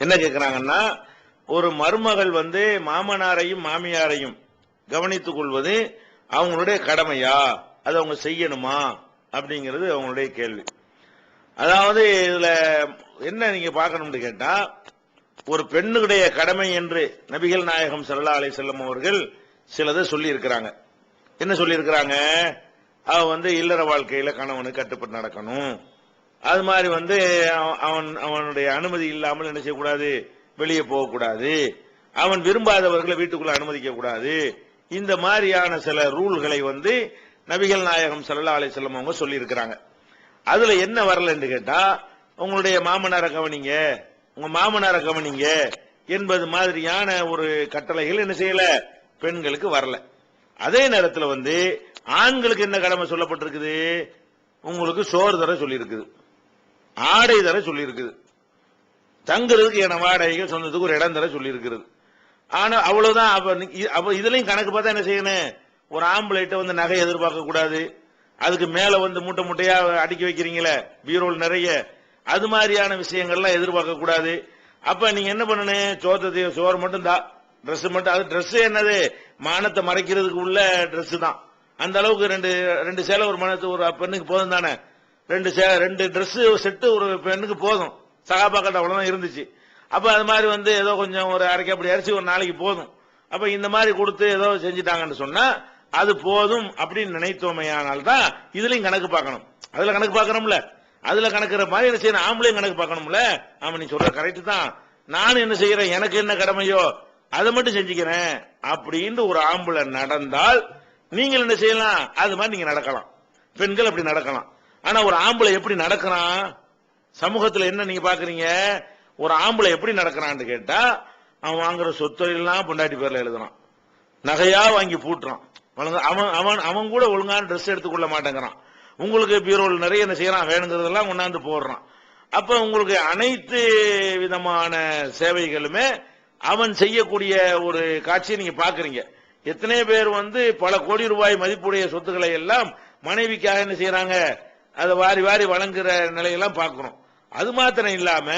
என்ன கேட்கிறாங்கன்னா ஒரு மருமகள் வந்து மாமனாரையும் மாமியாரையும் கவனித்துக் கொள்வது அவங்களுடைய கடமையா? அது அவங்க செய்யணுமா? அப்படிங்கிறது அவங்களுடைய கேள்வி. அதாவது இதுல என்ன நீங்க பார்க்கணும்னு கேட்டா ஒரு பெண்ணுடைய கடமை என்று நபிகள் நாயகம் சல்லா அலைஹி செல்லம் அவர்கள் சிலதை சொல்லி இருக்கிறாங்க என்ன சொல்லியிருக்கிறாங்க? அவ வந்து இல்லற வாழ்க்கையில கணவனுக்கு கட்டுப்பட்டு நடக்கணும். அது மாதிரி வந்து அவன் அவனுடைய அனுமதி இல்லாமல் என்ன செய்யக்கூடாது? வெளியே போகக்கூடாது. அவன் விரும்பாதவர்களை வீட்டுக்குள்ள அனுமதிக்க கூடாது. இந்த மாதிரியான சில ரூல்களை வந்து நபிகள் நாயகம் சல்லா அலி செல்லம் அவங்க சொல்லி இருக்கிறாங்க அதுல என்ன வரலன்னு கேட்டா உங்களுடைய மாமனாரை கவனிங்க உங்க மாமனாரை கவனிங்க என்பது மாதிரியான ஒரு கட்டளைகள் என்ன செய்யல? பெண்களுக்கு வரல. அதே நேரத்தில் வந்து ஆண்களுக்கு என்ன கடமை சொல்லப்பட்டிருக்குது? உங்களுக்கு சோறு தர சொல்லியிருக்குது. ஆடை தர சொல்லியிருக்குது. தங்குறதுக்கு என வாடகைகள் சொன்னதுக்கு ஒரு இடம் தர சொல்லியிருக்கிறது. ஆனா அவ்வளவுதான் அப்ப அப்ப இதுலயும் கணக்கு பார்த்தா என்ன செய்யணும்? ஒரு ஆம்பளைட்ட வந்து நகை எதிர்பார்க்க கூடாது. அதுக்கு மேல வந்து மூட்டை மூட்டையா அடுக்கி வைக்கிறீங்களே பீரோல் நிறைய. அது மாதிரியான விஷயங்கள்லாம் எதிர்பார்க்க கூடாது. அப்ப நீங்க என்ன பண்ணணும்? சோத்தத்தை சோறு மட்டும் தான் ட்ரெஸ் மட்டும் அது ட்ரெஸ் என்னது? மானத்தை மறைக்கிறதுக்கு உள்ள ட்ரெஸ் தான். அந்த அளவுக்கு ரெண்டு ரெண்டு சேலை ஒரு மனத்து ஒரு பெண்ணுக்கு போதும் தானே? ரெண்டு சே- ரெண்டு ட்ரெஸ் செட்டு ஒரு பெண்ணுக்கு போதும். சகாபாக்கட்ட அவ்வளவுதான் இருந்துச்சு. அப்ப அது மாதிரி வந்து ஏதோ கொஞ்சம் ஒரு அரைக்க அப்படி அரிசி ஒரு நாளைக்கு போதும். அப்ப இந்த மாதிரி கொடுத்து ஏதோ செஞ்சுட்டாங்கன்னு சொன்னா அது போதும் அப்படின்னு நினைத்தோமையானால் தான் இதுலயும் கணக்கு பார்க்கணும். அதுல கணக்கு பார்க்கணும்ல. அதுல கணக்குற மாதிரி என்ன செய்யணும்? ஆம்பளையும் கணக்கு பார்க்கணும்ல. ஆமா நீ சொல்ற கரெக்ட் தான். நான் என்ன செய்யறேன்? எனக்கு என்ன கடமையோ? அதை மட்டும் செஞ்சுக்கிறேன். அப்படின்னு ஒரு ஆம்பளை நடந்தால் நீங்கள் என்ன செய்யலாம்? அது மாதிரி நீங்க நடக்கலாம். பெண்கள் அப்படி நடக்கலாம். ஆனா ஒரு ஆம்பளை எப்படி நடக்கிறான்? சமூகத்துல என்ன நீங்க பாக்குறீங்க? ஒரு ஆம்பளை எப்படி நடக்கிறான்னு கேட்டா அவன் வாங்குற சொத்தொழிலாம் பொண்டாட்டி பேர்ல எழுதுறான். நகையா வாங்கி பூட்டுறான். ஒழுங்கா- அவன் அவன் அவன் கூட ஒழுங்கான ட்ரெஸ் எடுத்துக்கொள்ள மாட்டேங்கிறான். உங்களுக்கு பீரோல் நிறைய என்ன செய்யறான்? வேணுங்கிறதெல்லாம் கொண்டாந்து போடுறான். அப்ப உங்களுக்கு அனைத்து விதமான சேவைகளுமே அவன் செய்யக்கூடிய ஒரு காட்சியை நீங்க பாக்குறீங்க. எத்தனை பேர் வந்து பல கோடி ரூபாய் மதிப்புடைய சொத்துக்களை எல்லாம் மனைவிக்காக என்ன செய்யறாங்க? அதை வாரி வாரி வழங்குற நிலையெல்லாம் பார்க்கிறோம் அது மாத்திரம் இல்லாம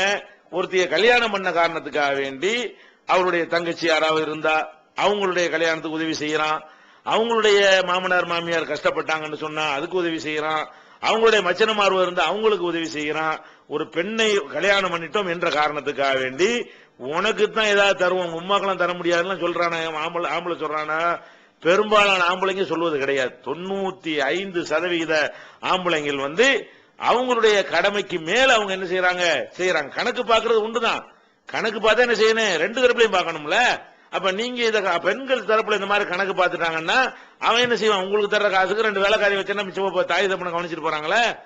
ஒருத்தைய கல்யாணம் பண்ண காரணத்துக்காக வேண்டி அவருடைய தங்கச்சி யாராவது இருந்தா அவங்களுடைய கல்யாணத்துக்கு உதவி செய்யறான். அவங்களுடைய மாமனார் மாமியார் கஷ்டப்பட்டாங்கன்னு சொன்னா அதுக்கு உதவி செய்யறான். அவங்களுடைய மச்சனமார்வ இருந்தா அவங்களுக்கு உதவி செய்யறான். ஒரு பெண்ணை கல்யாணம் பண்ணிட்டோம் என்ற காரணத்துக்காக வேண்டி உனக்கு தான் ஏதாவது தருவோம் உங்க உமாக்கெல்லாம் தர முடியாதுன்னு சொல்றானா ஆம்பளை ஆம்பளை சொல்றானா? பெரும்பாலான ஆம்பளைங்க சொல்வது கிடையாது. தொண்ணூத்தி ஐந்து சதவிகித ஆம்பளைங்கள் வந்து அவங்களுடைய கடமைக்கு மேல அவங்க என்ன செய்யறாங்க செய்யறாங்க கணக்கு பாக்குறது உண்டுதான். கணக்கு பார்த்தா என்ன செய்யணும்? ரெண்டு தரப்புலையும் பார்க்கணும்ல. அப்ப நீங்க இத பெண்கள் தரப்புல இந்த மாதிரி கணக்கு பார்த்துட்டாங்கன்னா அவன் என்ன செய்வான்? உங்களுக்கு தர்ற காசுக்கு ரெண்டு வேலைக்காரி வச்சா மிச்சம் போ- தாய் தப்பனை கவனிச்சிட்டு போறாங்களே?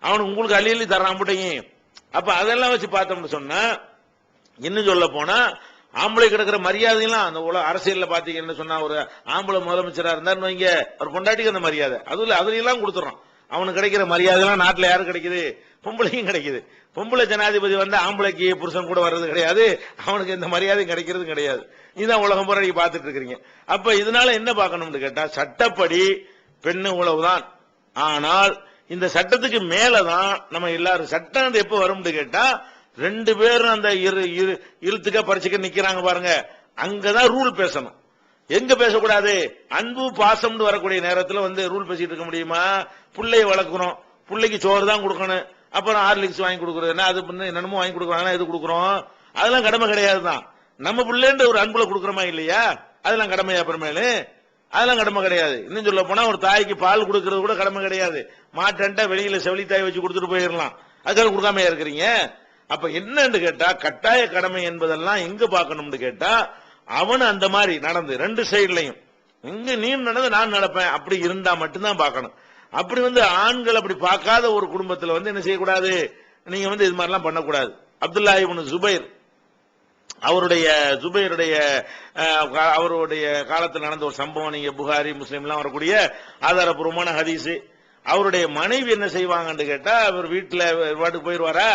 அவனுக்கு உங்களுக்கு அள்ளி அள்ளி தர்றான் முட்டையும் அப்ப அதெல்லாம் வச்சு பார்த்தோம்னு சொன்னா இன்னும் சொல்ல போனா ஆம்பளை கிடக்கிற மரியாதையெல்லாம் அந்த உலக அரசியல்ல பாத்தீங்கன்னு சொன்னா ஒரு ஆம்பளை முதலமைச்சரா இருந்தாரு வைங்க. ஒரு பொண்டாட்டிக்கு அந்த மரியாதை. அதுல அதுலாம் கொடுத்துறோம். அவனுக்கு கிடைக்கிற மரியாதை எல்லாம் நாட்டுல யாரு கிடைக்குது? பொம்பளைக்கும் கிடைக்குது. பொம்பளை ஜனாதிபதி வந்து ஆம்பளைக்கு புருஷன் கூட வர்றது கிடையாது. அவனுக்கு எந்த மரியாதையும் கிடைக்கிறது கிடையாது. இதுதான் உலகம் போற நீங்க பார்த்துட்டு இருக்கிறீங்க. அப்ப இதனால என்ன பார்க்கணும்னு கேட்டா சட்டப்படி பெண்ணு உழவுதான். ஆனால் இந்த சட்டத்துக்கு மேலதான் நம்ம எல்லாரும் சட்டம் எப்ப வரும்னு கேட்டா ரெண்டு பேரும் அந்த இரு இரு இழுத்துக்க பறிச்சுக்க நிக்கிறாங்க பாருங்க. அங்கதான் ரூல் பேசணும். எங்க பேசக்கூடாது? அன்பு பாசம்னு வரக்கூடிய நேரத்தில் வந்து ரூல் பேசிட்டு இருக்க முடியுமா? பிள்ளைய வளர்க்குறோம் பிள்ளைக்கு சோறு தான் கொடுக்கணும். அப்புறம் ஹார்லிக்ஸ் வாங்கி கொடுக்கறது. என்ன அது பண்ணு என்னென்னமோ வாங்கி கொடுக்குறாங்கன்னா எது கொடுக்குறோம்? அதெல்லாம் கடமை கிடையாது தான். நம்ம பிள்ளைன்ற ஒரு அன்புல கொடுக்குறோமா இல்லையா? அதெல்லாம் கடமையா அப்புறமேலு அதெல்லாம் கடமை கிடையாது. இன்னும் சொல்ல போனா ஒரு தாய்க்கு பால் கொடுக்கறது கூட கடமை கிடையாது. மாட்டன்ட்ட வெளியில செவிலி தாய் வச்சு கொடுத்துட்டு போயிடலாம். அதுக்காக கொடுக்காமையா இருக்கிறீங்க? அப்ப என்னன்னு கேட்டா கட்டாய கடமை என்பதெல்லாம் எங்க பார்க்கணும்னு கேட்டா அவன் அந்த மாதிரி நடந்து ரெண்டு சைட்லையும். இங்க நீ நடந்து நான் நடப்பேன். அப்படி இருந்தா மட்டும்தான் பார்க்கணும். அப்படி வந்து ஆண்கள் அப்படி பார்க்காத ஒரு குடும்பத்துல வந்து என்ன செய்யக்கூடாது? நீங்க வந்து இது மாதிரிலாம் பண்ணக்கூடாது. அப்துல்லா இவனு ஜுபைர் அவருடைய ஜுபைருடைய அவருடைய காலத்தில் நடந்த ஒரு சம்பவம் நீங்க புகாரி முஸ்லீம்லாம் வரக்கூடிய ஆதாரபூர்வமான ஹதீஸ். அவருடைய மனைவி என்ன செய்வாங்கன்னு கேட்டா அவர் வீட்டில் வாட்டுக்கு போயிடுவாரா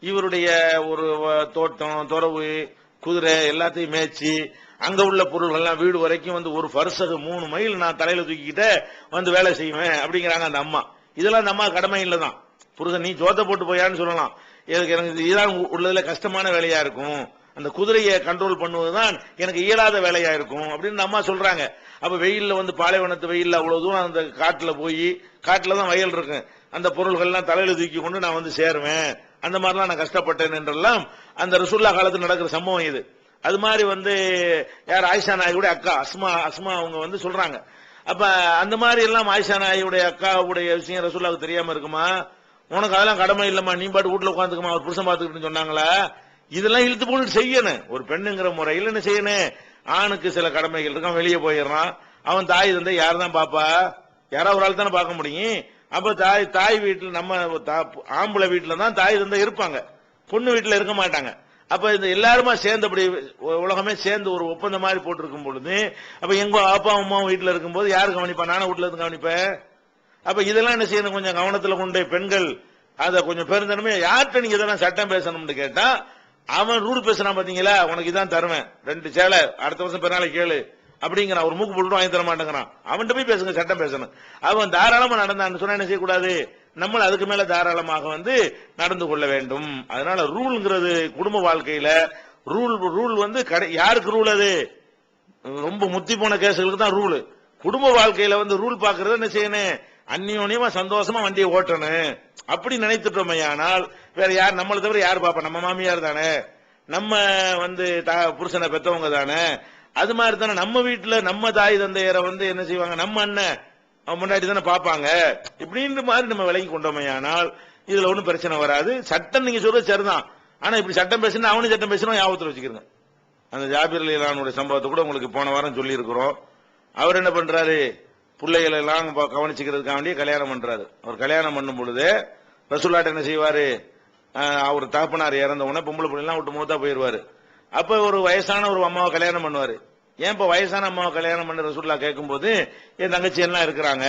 இவருடைய ஒரு தோட்டம் துறவு குதிரை எல்லாத்தையும் மேய்ச்சி அங்க உள்ள பொருள்கள்லாம் வீடு வரைக்கும் வந்து ஒரு வருஷத்துக்கு மூணு மைல் நான் தலையில தூக்கிக்கிட்டு வந்து வேலை செய்வேன் அப்படிங்கிறாங்க அந்த அம்மா. இதெல்லாம் அந்த அம்மா கடமை இல்லதான். புருஷன் நீ ஜோத்த போட்டு போயான்னு சொல்லலாம். எனக்கு எனக்கு இதுதான் உள்ளதுல கஷ்டமான வேலையா இருக்கும். அந்த குதிரையை கண்ட்ரோல் பண்ணுவதுதான் எனக்கு இயலாத வேலையா இருக்கும் அப்படின்னு அம்மா சொல்றாங்க. அப்ப வெயில்ல வந்து பாலைவனத்து வெயில்ல அவ்வளவு தூரம் அந்த காட்டுல போய் காட்டுல தான் வயல் இருக்கும். அந்த பொருள்கள்லாம் தலையில தூக்கி கொண்டு நான் வந்து சேருவேன். அந்த மாதிரிலாம் நான் கஷ்டப்பட்டேன் என்றெல்லாம் அந்த ரசுல்லா காலத்தில் நடக்கிற சம்பவம் இது. அது மாதிரி வந்து யார் ஆயிஷா நாயுடைய அக்கா அஸ்மா அஸ்மா அவங்க வந்து சொல்றாங்க. அப்ப அந்த மாதிரி எல்லாம் ஆயிஷா நாயுடைய அக்காவுடைய விஷயம் ரசுல்லாவுக்கு தெரியாம இருக்குமா? உனக்கு அதெல்லாம் கடமை இல்லம்மா நீ பாட்டு வீட்டுல உட்காந்துக்குமா அவர் புருஷன் பார்த்துக்கிட்டு சொன்னாங்களா? இதெல்லாம் இழுத்து போட்டு செய்யணும். ஒரு பெண்ணுங்கிற முறையில் என்ன செய்யணும்? ஆணுக்கு சில கடமைகள் இருக்கும் வெளியே போயிடுறான். அவன் தாய் தந்தை யார் தான் பாப்பா? யாராவது ஒரு ஆள் தானே பார்க்க முடியும். அப்ப தாய் தாய் வீட்டில் நம்ம தா- ஆம்பளை வீட்டுல தான் தாய் தந்தை இருப்பாங்க. பொண்ணு வீட்டில் இருக்க மாட்டாங்க. அப்ப இந்த எல்லாருமா சேர்ந்து அப்படி உலகமே சேர்ந்து ஒரு ஒப்பந்தம் மாதிரி போட்டிருக்கும் பொழுது அப்ப எங்க அப்பா அம்மாவும் வீட்டில் இருக்கும்போது யார் கவனிப்பா? நானும் வீட்டில் இருந்து கவனிப்பேன் அப்ப இதெல்லாம் என்ன செய்யணும்? கொஞ்சம் கவனத்துல கொண்டு பெண்கள் அதை கொஞ்சம் பெருந்தனமே யார்கிட்ட நீங்க இதெல்லாம் சட்டம் பேசணும்னு கேட்டா அவன் ரூல் பேசுறான் பாத்தீங்களா? உனக்கு இதான் தருவேன். ரெண்டு சேலை அடுத்த வருஷம் பிறநாளை கேளு. அப்படிங்கிறான். ஒரு மூக்கு போட்டு வாங்கி தர மாட்டேங்கிறான். அவன்கிட்ட போய் பேசுங்க சட்டம் பேசணும். அவன் தாராளமா நடந்தான்னு சொன்னா என்ன செய்யக்கூடாது? நம்ம அதுக்கு மேல தாராளமாக வந்து நடந்து கொள்ள வேண்டும். அதனால ரூல்ங்கிறது குடும்ப வாழ்க்கையில ரூல் ரூல் வந்து கடை- யாருக்கு ரூல் அது? ரொம்ப முத்தி போன கேசுகளுக்கு தான் ரூல். குடும்ப வாழ்க்கையில வந்து ரூல் பாக்குறது என்ன செய்யணும்? அந்நியோன்யமா சந்தோஷமா வண்டியை ஓட்டணும். அப்படி நினைத்துட்டோமையானால் வேற யார் நம்மளை தவிர யார் பாப்பா? நம்ம மாமியார் தானே. நம்ம வந்து தா- புருஷனை பெத்தவங்க தானே. அது மாதிரி தானே நம்ம வீட்டுல நம்ம தாய் தந்தையரை வந்து என்ன செய்வாங்க? நம்ம அண்ணன் அவன் முன்னாடி தானே பாப்பாங்க இப்படின்ற மாதிரி நம்ம விலகி கொண்டோமையானால் இதுல ஒண்ணும் பிரச்சனை வராது. சட்டம் நீங்க சொல்றது சரிதான். ஆனா இப்படி சட்டம் பேசினா அவனும் சட்டம் பேசணும் ஞாபகத்துல வச்சுக்கிறேன் அந்த ஜாபிர் அலிலானுடைய சம்பவத்தை கூட உங்களுக்கு போன வாரம் சொல்லி இருக்கிறோம் அவர் என்ன பண்றாரு? பிள்ளைகளை எல்லாம் கவனிச்சுக்கிறதுக்காக வேண்டிய கல்யாணம் பண்றாரு. அவர் கல்யாணம் பண்ணும் பொழுது ரசூல்லாட்ட என்ன செய்வாரு? அவர் தகப்பனார் இறந்த உடனே பொம்பளை பிள்ளைலாம் விட்டு மூத்தா போயிருவாரு. அப்ப ஒரு வயசான ஒரு அம்மாவை கல்யாணம் பண்ணுவாரு. ஏன் இப்ப வயசான அம்மாவை கல்யாணம் பண்ண ரசூல்லா கேட்கும்போது என் தங்கச்சி எல்லாம் இருக்கிறாங்க.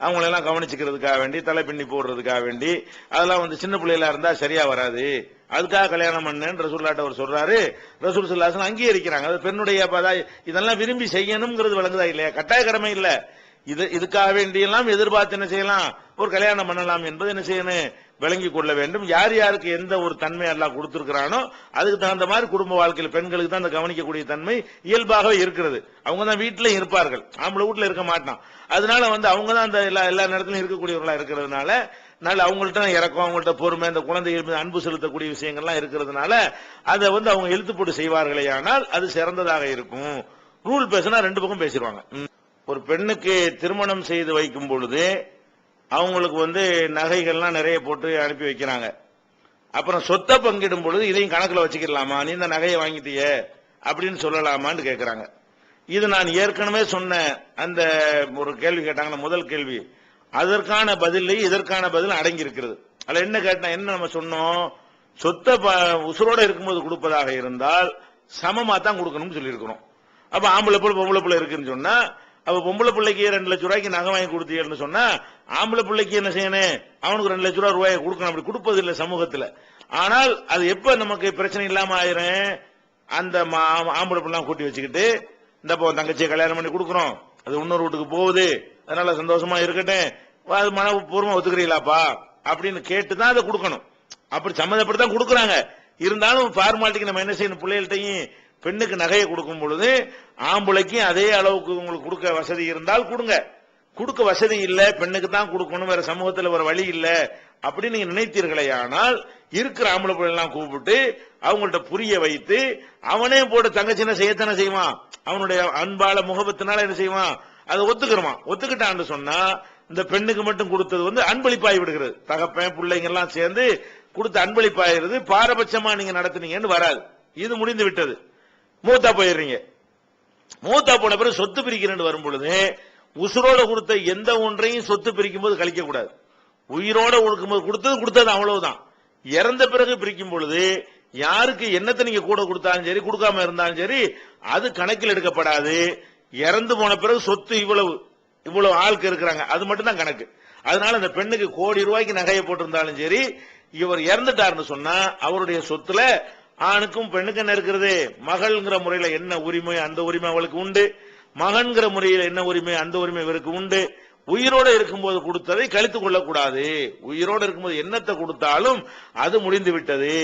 அவங்களெல்லாம் கவனிச்சுக்கிறதுக்காக வேண்டி தலை பின்னி போடுறதுக்காக வேண்டி அதெல்லாம் வந்து சின்ன பிள்ளைகளா இருந்தா சரியா வராது. அதுக்காக கல்யாணம் பண்ணேன்னு ரசூல்லாட்ட அவர் சொல்றாரு. ரசூல் சுல்லாசன் அங்கீகரிக்கிறாங்க. அது பெண்ணுடைய இதெல்லாம் விரும்பி செய்யணுங்கிறது வழங்குதா இல்லையா? கட்டாய கடமை இல்லை. இது இதுக்காக வேண்டியெல்லாம் எதிர்பார்த்து என்ன செய்யலாம்? ஒரு கல்யாணம் பண்ணலாம் என்பது என்ன செய்யணும்? விளங்கி கொள்ள வேண்டும். யார் யாருக்கு எந்த ஒரு தன்மை எல்லாம் கொடுத்திருக்கிறானோ அதுக்கு தகுந்த மாதிரி குடும்ப வாழ்க்கையில் பெண்களுக்கு தான் அந்த கவனிக்கக்கூடிய தன்மை இயல்பாகவே இருக்கிறது. அவங்க தான் வீட்டிலையும் இருப்பார்கள். ஆம்பளை வீட்டில் இருக்க மாட்டான். அதனால வந்து அவங்க தான் அந்த எல்லா எல்லா நேரத்திலும் இருக்கக்கூடியவர்களா இருக்கிறதுனால நல்ல அவங்கள்ட்ட இறக்கும் இறக்கம் அவங்கள்ட்ட பொறுமை அந்த குழந்தைகள் மீது அன்பு செலுத்தக்கூடிய விஷயங்கள்லாம் இருக்கிறதுனால அதை வந்து அவங்க எழுத்துப்போட்டு செய்வார்களே ஆனால் அது சிறந்ததாக இருக்கும். ரூல் பேசினா ரெண்டு பக்கம் பேசிடுவாங்க. ஒரு பெண்ணுக்கு திருமணம் செய்து வைக்கும் பொழுது அவங்களுக்கு வந்து நகைகள்லாம் நிறைய போட்டு அனுப்பி வைக்கிறாங்க. அப்புறம் சொத்தை பங்கிடும் பொழுது இதையும் கணக்கில் வச்சுக்கலாமா நீ இந்த நகையை வாங்கிட்டியே அப்படின்னு சொல்லலாமான்னு கேட்குறாங்க இது நான் ஏற்கனவே சொன்ன அந்த ஒரு கேள்வி கேட்டாங்க முதல் கேள்வி. அதற்கான பதில் இதற்கான பதில் அடங்கி இருக்கிறது என்ன கேட்டா என்ன நம்ம சொன்னோம்? சொத்தை ப- உசுரோட இருக்கும்போது கொடுப்பதாக இருந்தால் சமமாக தான் கொடுக்கணும்னு சொல்லியிருக்கிறோம் அப்போ ஆம்பளை பிள்ளை பொம்பளை பிள்ளை இருக்குன்னு சொன்னால் அவ பொம்பளை பிள்ளைக்கு ரெண்டு லட்ச ரூபாய்க்கு நகை வாங்கி கொடுத்தீங்கன்னு சொன்னா ஆம்பளை பிள்ளைக்கு என்ன செய்யணும்? அவனுக்கு ரெண்டு லட்ச ரூபாய் ரூபாயை கொடுக்கணும். அப்படி கொடுப்பது இல்லை சமூகத்துல. ஆனால் அது எப்ப நமக்கு பிரச்சனை இல்லாம ஆயிரும்? அந்த மா- ஆம்பளை பிள்ளைலாம் கூட்டி வச்சுக்கிட்டு இந்தப்போ தங்கச்சியை கல்யாணம் பண்ணி கொடுக்குறோம். அது இன்னொரு வீட்டுக்கு போகுது. அதனால சந்தோஷமா இருக்கட்டும். அது மனப்பூர்வமா ஒத்துக்கிறீங்களாப்பா? அப்படின்னு கேட்டு தான் அதை கொடுக்கணும். அப்படி சம்மந்தப்பட்டு தான் கொடுக்குறாங்க. இருந்தாலும் ஃபார்மாலிட்டிக்கு நம்ம என்ன செய்யணும்? பிள்ளைகள்ட்டையும் பெண்ணுக்கு நகையை கொடுக்கும் பொழுது ஆம்பளைக்கும் அதே அளவுக்கு உங்களுக்கு கொடுக்க வசதி இருந்தால் கொடுங்க. கொடுக்க வசதி இல்லை பெண்ணுக்கு தான் கொடுக்கணும் வேற சமூகத்தில் ஒரு வழி இல்லை அப்படின்னு நீங்க நினைத்தீர்களே ஆனால் இருக்கிற ஆம்பளை பிள்ளைலாம் கூப்பிட்டு அவங்கள்ட்ட புரிய வைத்து அவனே போட்டு தங்கச்சின செய்யத்தானே செய்வான். அவனுடைய அன்பால முகபத்தினால என்ன செய்வான்? அதை ஒத்துக்கிறவான் ஒத்துக்கிட்டான்னு சொன்னா இந்த பெண்ணுக்கு மட்டும் கொடுத்தது வந்து அன்பளிப்பாய் விடுகிறது. தகப்பன் பிள்ளைங்க எல்லாம் சேர்ந்து கொடுத்து அன்பளிப்பாயிருது பாரபட்சமா நீங்க நடத்துனீங்கன்னு வராது. இது முடிந்து விட்டது. மூத்தா போயிடுறீங்க. மூத்தா போன பிறகு சொத்து பிரிக்கிறேன்னு வரும் பொழுது உசுரோட கொடுத்த எந்த ஒன்றையும் சொத்து பிரிக்கும் போது கழிக்க கூடாது உயிரோட கொடுக்கும்போது கொடுத்தது கொடுத்தது அவ்வளவுதான். இறந்த பிறகு பிரிக்கும் பொழுது யாருக்கு என்னத்தை நீங்க கூட கொடுத்தாலும் சரி கொடுக்காம இருந்தாலும் சரி அது கணக்கில் எடுக்கப்படாது. இறந்து போன பிறகு சொத்து இவ்வளவு இவ்வளவு ஆளுக்கு இருக்கிறாங்க. அது மட்டும் தான் கணக்கு. அதனால அந்த பெண்ணுக்கு கோடி ரூபாய்க்கு நகையை போட்டிருந்தாலும் சரி இவர் இறந்துட்டாருன்னு சொன்னா அவருடைய சொத்துல ஆணுக்கும் பெண்ணுக்கும் என்ன இருக்கிறது? மகள்ங்கிற முறையில என்ன உரிமை அந்த உரிமை அவளுக்கு உண்டு. மகன்கிற முறையில் என்ன உரிமை அந்த உரிமை இவருக்கு உண்டு. உயிரோட இருக்கும்போது கொடுத்ததை கழித்துக் கொள்ளக்கூடாது. உயிரோடு இருக்கும்போது என்னத்தை கொடுத்தாலும் அது முடிந்து விட்டது.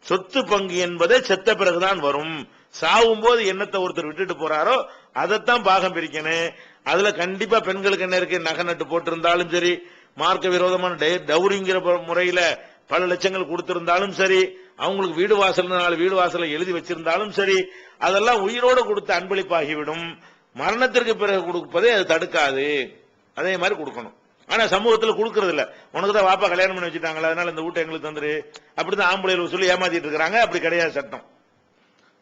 சொத்து பங்கு என்பதே செத்த பிறகுதான் வரும். சாவும் போது என்னத்தை ஒருத்தர் விட்டுட்டு போறாரோ அதைத்தான் பாகம் பிரிக்கணும். அதுல கண்டிப்பா பெண்களுக்கு என்ன இருக்கு? நகை நட்டு போட்டிருந்தாலும் சரி மார்க்க விரோதமான டவுரிங்கிற முறையில பல லட்சங்கள் கொடுத்திருந்தாலும் சரி அவங்களுக்கு வீடு வாசல்னால வீடு வாசலை எழுதி வச்சிருந்தாலும் சரி அதெல்லாம் உயிரோடு கொடுத்த அன்பளிப்பாகிவிடும். மரணத்திற்கு பிறகு கொடுப்பதே அது தடுக்காது. அதே மாதிரி கொடுக்கணும். ஆனா சமூகத்தில் கொடுக்கறது இல்ல உனக்கு தான் வாப்பா கல்யாணம் பண்ணி வச்சுட்டாங்களா அதனால இந்த வீட்டை எங்களுக்கு தந்துரு. அப்படிதான் ஆம்பளையில் சொல்லி ஏமாத்திட்டு இருக்கிறாங்க. அப்படி கிடையாது சட்டம்.